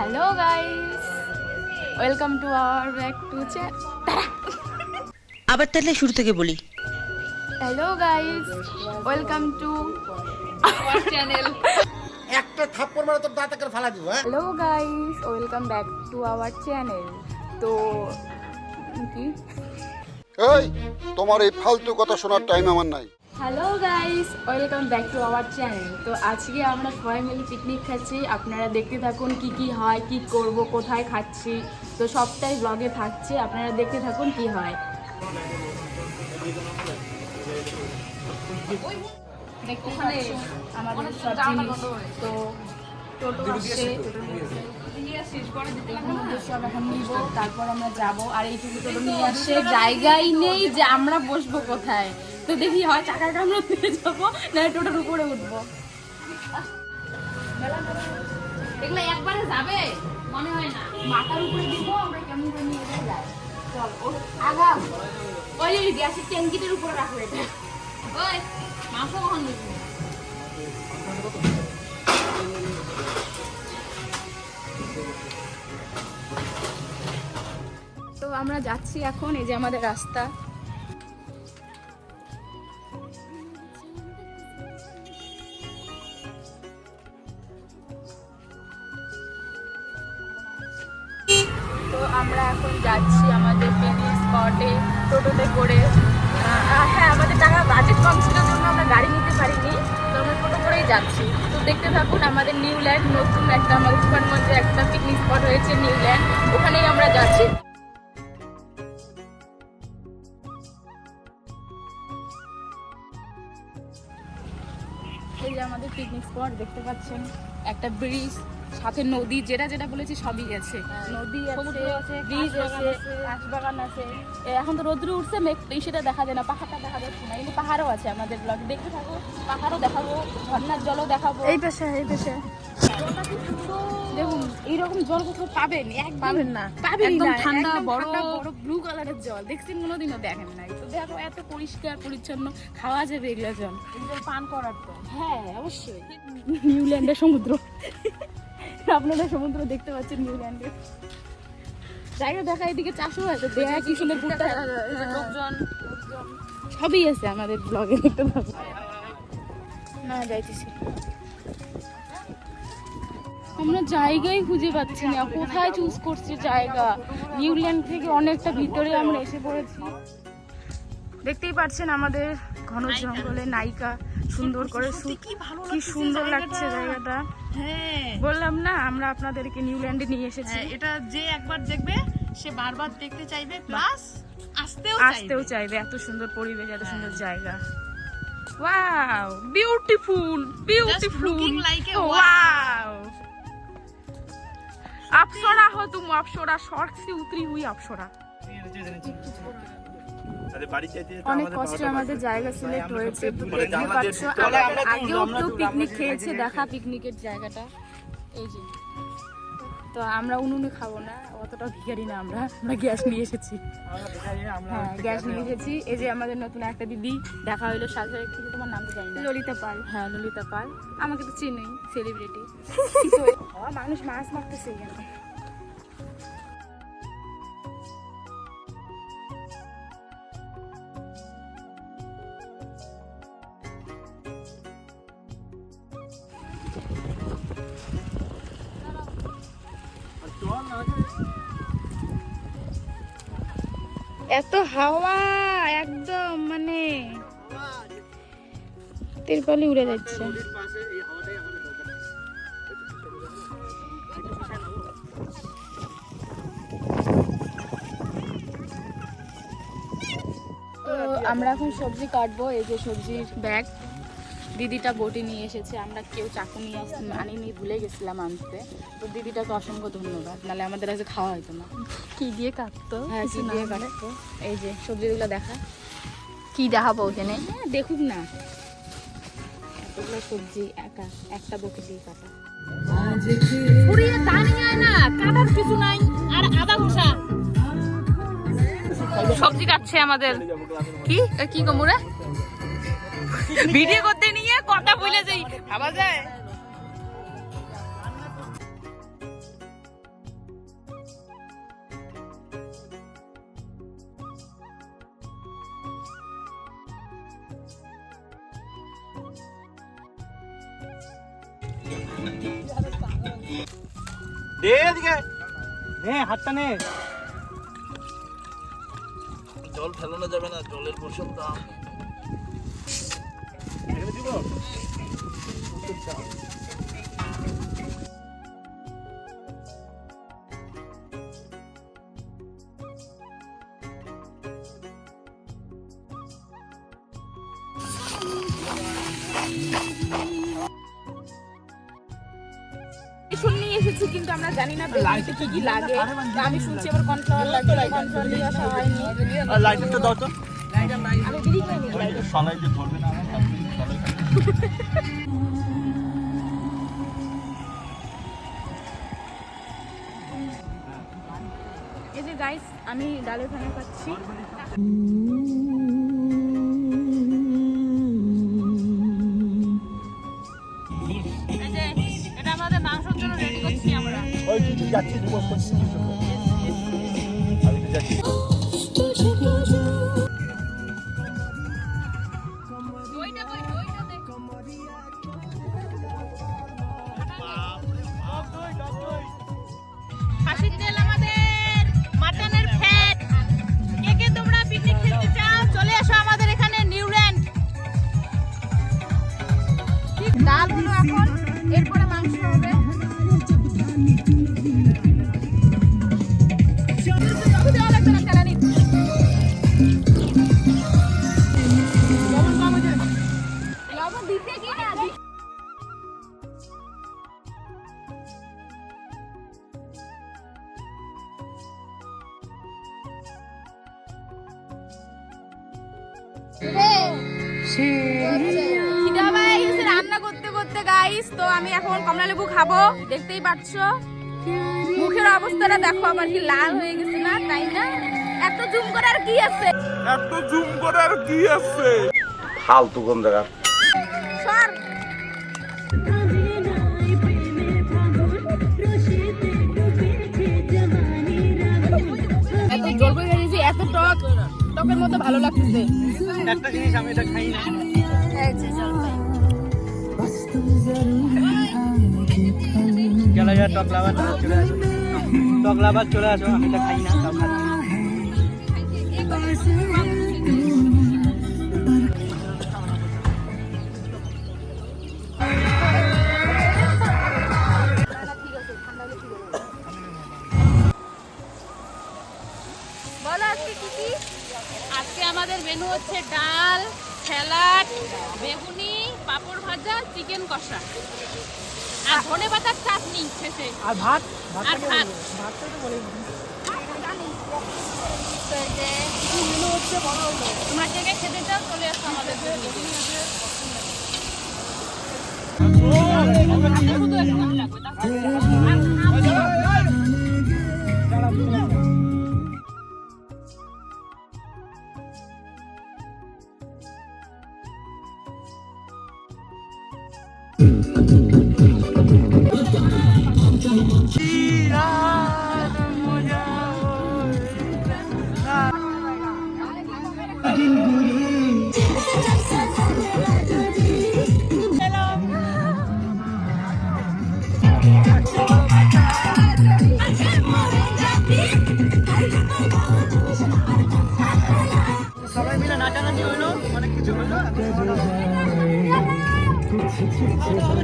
Hello guys welcome to our back to আবার তাহলে শুরু থেকে বলি। Hello guys welcome to our channel একটা থাপ্পড় মারে তোর দাঁত করে ফালা দিব হ্যাঁ? Hello guys welcome back to our channel তো কি? এই তোমার এই ফালতু কথা শোনার টাইম আমার নাই। Hello guys welcome back to our channel তো আজকে আমরা সবাই মিলে পিকনিক খাচ্ছি। আপনারা দেখতে থাকুন কি কি হয় কি করব কোথায় খাচ্ছি। তো সবটাই ব্লগে থাকছে। আপনারা দেখতে থাকুন কি হয়। দেখতে পাচ্ছেন আমাদের সব জিনিস। তো টোটো আসছে। তারপর আমরা যাব। আর এইটুকু টোটো নিয়ে আসছে। জায়গাই নেই যে আমরা বসবো কোথায়। তো দেখি হয় চাকাটা আমরা ফিরে যাব না টোটোর উপরে উঠবো। এগুলো একবারে যাবে? মনে হয় না। মাথার উপরে দিব আমরা কেমন করে নিয়ে যাই? চল ও আগাম ওই ওই গ্যাসের ট্যাঙ্কিটার উপরে রাখো এটা। ওই মাংস কখন দিবি তো আমরা যাচ্ছি এখন এই যে আমাদের রাস্তা। যাচ্ছি আমাদের পিকনিক স্পটে টোটোতে করে। হ্যাঁ আমাদের টাকা বাজেট কম ছিল জন্য আমরা গাড়ি নিতে পারিনি, তো আমরা টোটো করেই যাচ্ছি। তো দেখতে থাকুন, আমাদের নিউল্যান্ড নতুন একটা আমাদের সুপারগঞ্জে একটা পিকনিক স্পট হয়েছে নিউল্যান্ড ওখানেই আমরা যাচ্ছি। এই যে আমাদের পিকনিক স্পট দেখতে পাচ্ছেন, একটা ব্রিজ সাথে নদী যেটা যেটা বলেছি সবই আছে। নদী আছে ব্রিজ আছে বাগান আছে এ, এখন তো রোদ্র উঠছে মেঘ সেটা দেখা যায় না পাহাড়টা দেখা যাচ্ছে না কিন্তু পাহাড়ও আছে আমাদের ব্লগ দেখতে থাকো পাহাড়ও দেখাবো ঝর্ণার জলও দেখাবো। এই পেশে এই পেশে। দেখুন এইরকম জল কোথাও পাবেন? এক পাবেন না। পাবেন না ঠান্ডা। ঠান্ডা বড় ব্লু কালারের জল। দেখছেন কোনোদিনও দেখেন নাই। তো দেখো এত পরিষ্কার পরিচ্ছন্ন খাওয়া যাবে এগুলো জল পান করার তো। হ্যাঁ অবশ্যই। নিউল্যান্ডের সমুদ্র। আপনারা সমুদ্র দেখতে পাচ্ছেন নিউল্যান্ডের জায়গা দেখা এদিকে চাষও আছে দেখা কি সুন্দর ভুট্টা? লোকজন সবই আছে আমাদের ব্লগে দেখতে পাবো না যাইতেছি। আমরা জায়গাই খুঁজে পাচ্ছি না কোথায় চুজ করছি জায়গা? নিউল্যান্ড থেকে অনেকটা ভিতরে আমরা এসে পড়েছি। দেখতেই পাচ্ছেন আমাদের ঘন জঙ্গলে নায়িকা সুন্দর করে শুট কি সুন্দর লাগছে জায়গাটা হ্যাঁ বললাম না আমরা আপনাদেরকে নিউল্যান্ডে নিয়ে এসেছি হ্যাঁ এটা যে একবার দেখবে সে বারবার দেখতে চাইবে প্লাস আসতেও আসতেও চাইবে এত সুন্দর পরিবেশ এত সুন্দর জায়গা wow beautiful beautiful looking like a wow. Wow अप्सरा हो तुम अप्सरा शॉर्ट से उतरी हुई अप्सरा অনেক কষ্টে আমাদের জায়গা সিলেক্ট হয়েছে। দেখতে পাচ্ছ আগেও কেউ পিকনিক খেয়েছে দেখা পিকনিকের জায়গাটা। এই যে। তো আমরা উনুনে খাব না অতটা ভিখারি না আমরা। আমরা গ্যাস নিয়ে এসেছি। হ্যাঁ গ্যাস নিয়ে এসেছি। এই যে আমাদের নতুন একটা দিদি দেখা হইল সাথে কিন্তু তোমার নাম তো জানি না। ললিতা পাল। হ্যাঁ ললিতা পাল। আমাকে তো চিনি সেলিব্রিটি মানুষ মাছ মারতেছে এখানে। এত হাওয়া, একদম মানে তিরপালি উড়ে যাচ্ছে। আমরা এখন সবজি কাটবো, এই যে সবজির ব্যাগ দিদিটা বটি নিয়ে এসেছে আমরা কেউ চাকু নিয়ে আনিনি ভুলে গেছিলাম আনতে। তো দিদিটাকে অসংখ্য ধন্যবাদ নাহলে আমাদের আজকে খাওয়া হতো না। কি দিয়ে কাটতো? হ্যাঁ কি দিয়ে কাটতো? এই যে সবজিগুলো দেখা। কি দেখাবো ওখানে? হ্যাঁ দেখুক না। এতগুলো সবজি একা একটা বকে দিয়ে কাটা। না কাটার কিছু নাই আর আদা ঘষা। সবজি কাটছে আমাদের। কি? কি কমুরে ভিডিও করতে নামটা ভুলে যাই ভাবা যায়? জল ফেলানো যাবে না জলের প্রচুর দাম শুন নিয়ে এসেছি কিন্তু আমরা জানি না লাইটে কি কি লাগে। আমি শুনছি আবার কর্নফ্লাওয়ার লাগে কর্নফ্লাওয়ার নিয়ে আসা হয়নি। আর লাইটারটা দাও তো আমি দিদি করে নিই সলাই যে ধরবে না এই যে গাইস আমি ডালের ভাঙা পাচ্ছি এই এটা আমাদের মাংসের জন্য রেডি করছি আমরা। ওই তুই গাইস তো আমি এখন কমলা লেবু খাব দেখতেই পাচ্ছ। মুখের অবস্থাটা দেখো আমার কি লাল হয়ে গেছে না তাই না? এত জুম করার কি আছে? ফালতু কোন জায়গা সর। এত জল বয়ে গেছে এত টক টকের মতো ভালো লাগতেছে। একটা জিনিস আমি এটা খাই না। চলে যা টক লাভার চলে আসো টক লাভার চলে আসো আমি এটা খাই না তাও খাচ্ছি আজকে আজকে আমাদের মেনু হচ্ছে ডাল স্যালাড বেগুনি পাপড় ভাজা চিকেন কষা। আর ধনে পাতার চাটনি শেষে। আর ভাত? আর ভাত। ভাতটা তো বলে তোমরা কে কে খেতে চাও চলে আসো আমাদের লাগবে Thank you.